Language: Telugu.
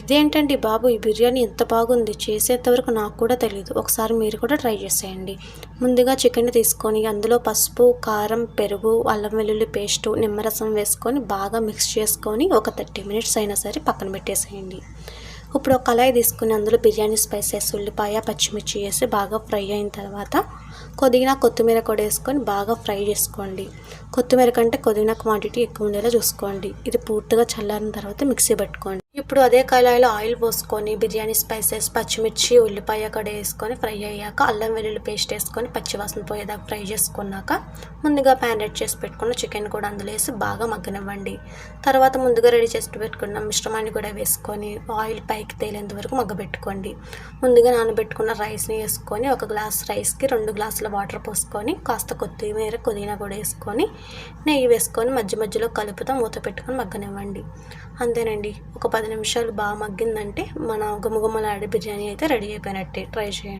ఇదేంటండి బాబు? ఈ బిర్యానీ ఎంత బాగుంది? చేసేంతవరకు నాకు కూడా తెలియదు ఒకసారి మీరు కూడా ట్రై చేసేయండి. ముందుగా చికెన్ తీసుకొని అందులో పసుపు కారం పెరుగు అల్లం వెల్లుల్లి పేస్టు నిమ్మరసం వేసుకొని బాగా మిక్స్ చేసుకొని ఒక థర్టీ మినిట్స్ అయినా సరే పక్కన పెట్టేసేయండి. ఇప్పుడు ఒక కళాయి తీసుకుని అందులో బిర్యానీ స్పైసెస్ ఉల్లిపాయ పచ్చిమిర్చి వేసి బాగా ఫ్రై అయిన తర్వాత కొద్దిగా కొత్తిమీర కూడా వేసుకొని బాగా ఫ్రై చేసుకోండి. కొత్తిమీర కంటే కొద్దిగా క్వాంటిటీ ఎక్కువ ఉండేలా చూసుకోండి. ఇది పూర్తిగా చల్లారిన తర్వాత మిక్సీ పెట్టుకోండి. ఇప్పుడు అదే కళాయిలో ఆయిల్ పోసుకొని బిర్యానీ స్పైసెస్ పచ్చిమిర్చి ఉల్లిపాయ కడ వేసుకొని ఫ్రై అయ్యాక అల్లం వెల్లుల్లి పేస్ట్ వేసుకొని పచ్చివాసన పోయేదాకా ఫ్రై చేసుకున్నాక ముందుగా ప్యానెట్ చేసి పెట్టుకున్న చికెన్ కూడా అందులో వేసి బాగా మగ్గనివ్వండి. తర్వాత ముందుగా రెడీ చేసి పెట్టుకున్న మిశ్రమాన్ని కూడా వేసుకొని ఆయిల్ పైకి తేలేంత వరకు మగ్గబెట్టుకోండి. ముందుగా నానబెట్టుకున్న రైస్ని వేసుకొని ఒక గ్లాస్ రైస్కి రెండు గ్లాసుల వాటర్ పోసుకొని కాస్త కొత్తిమీర పుదీనా కూడా వేసుకొని నెయ్యి వేసుకొని మధ్య మధ్యలో కలుపుతూ మూత పెట్టుకొని మగ్గనివ్వండి. అంతేనండి. ఒక పది నిమిషాలు బాగా మగ్గిందంటే మన గుమగుమలాడే బిర్యానీ అయితే రెడీ అయిపోయినట్టే. ట్రై చేయండి.